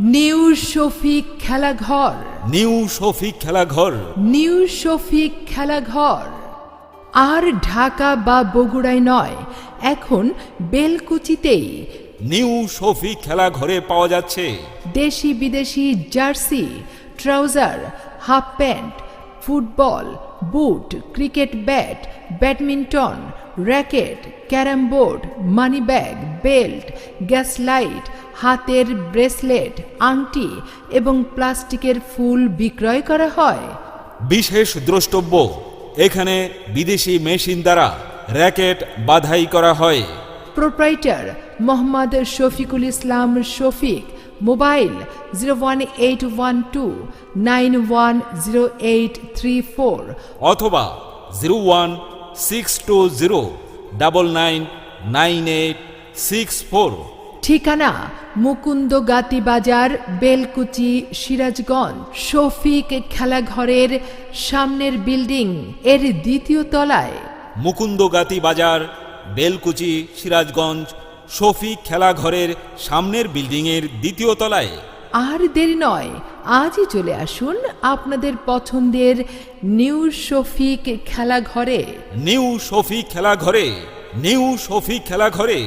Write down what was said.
New Shafiq Khelaghar. New Shafiq Khelaghar. New Shafiq Khelaghar. আর ঢাকা বা বগুড়ায় নয় এখন বেলকুচিতেই। নিউ শফিক খেলাঘরে পাওয়া যাচ্ছে। দেশি বিদেশি jersey trouser half pant football boot cricket bat badminton racket carrom board money bag belt gas light হাতের ব্রেসলেট আংটি এবং প্লাস্টিকের ফুল বিক্রয় করা হয়। বিশেষ দ্রষ্টব্য এখানে বিদেশি মেশিন দ্বারা র্যাকেট বাধাই করা হয়। Proprietor Mohammad Shafiqul Islam Shafiq mobile zero one eight one two nine one zero eight three four. অথবা zero one six two zero double nine nine eight six four. ঠিকানা মুকুন্দ গাতি বাজার বেলকুচি সিরাজগঞ্জ শফিক খেলাঘরের সামনের বিল্ডিং এর দ্বিতীয় তলায়। মুকুন্দগাতি বাজার বেলকুচি সিরাজগঞ্জ শফিক খেলাঘরের সামনের বিল্ডিংয়ের দ্বিতীয় তলায়। আর দেরি নয় আজই চলে আসুন আপনাদের পছন্দের নিউ শফিক খেলাঘরে। নিউ শফিক খেলাঘরে নিউ শফিক খেলাঘরে।